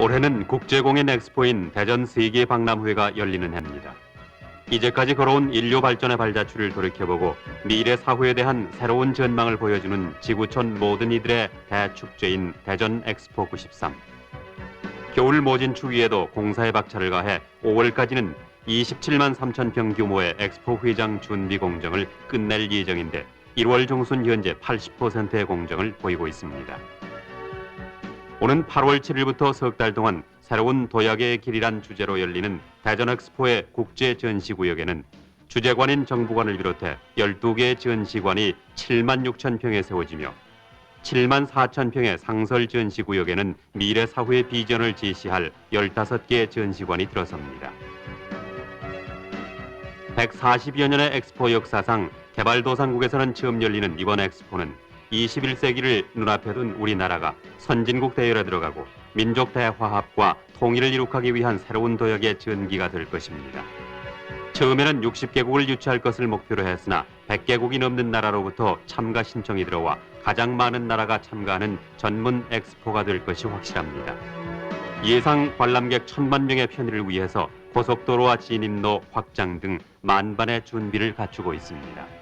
올해는 국제공연 엑스포인 대전 세계 박람회가 열리는 해입니다. 이제까지 걸어온 인류 발전의 발자취를 돌이켜보고 미래 사후에 대한 새로운 전망을 보여주는 지구촌 모든 이들의 대축제인 대전 엑스포 93. 겨울 모진 추위에도 공사에 박차를 가해 5월까지는 27만 3천 평 규모의 엑스포 회장 준비 공정을 끝낼 예정인데 1월 중순 현재 80%의 공정을 보이고 있습니다. 오는 8월 7일부터 석 달 동안 새로운 도약의 길이란 주제로 열리는 대전 엑스포의 국제 전시구역에는 주재관인 정부관을 비롯해 12개의 전시관이 7만 6천 평에 세워지며 7만 4천 평의 상설 전시구역에는 미래 사후의 비전을 제시할 15개의 전시관이 들어섭니다. 140여 년의 엑스포 역사상 개발도상국에서는 처음 열리는 이번 엑스포는 21세기를 눈앞에 둔 우리나라가 선진국 대열에 들어가고 민족 대화합과 통일을 이룩하기 위한 새로운 도약의 전기가 될 것입니다. 처음에는 60개국을 유치할 것을 목표로 했으나 100개국이 넘는 나라로부터 참가 신청이 들어와 가장 많은 나라가 참가하는 전문 엑스포가 될 것이 확실합니다. 예상 관람객 천만 명의 편의를 위해서 고속도로와 진입로 확장 등 만반의 준비를 갖추고 있습니다.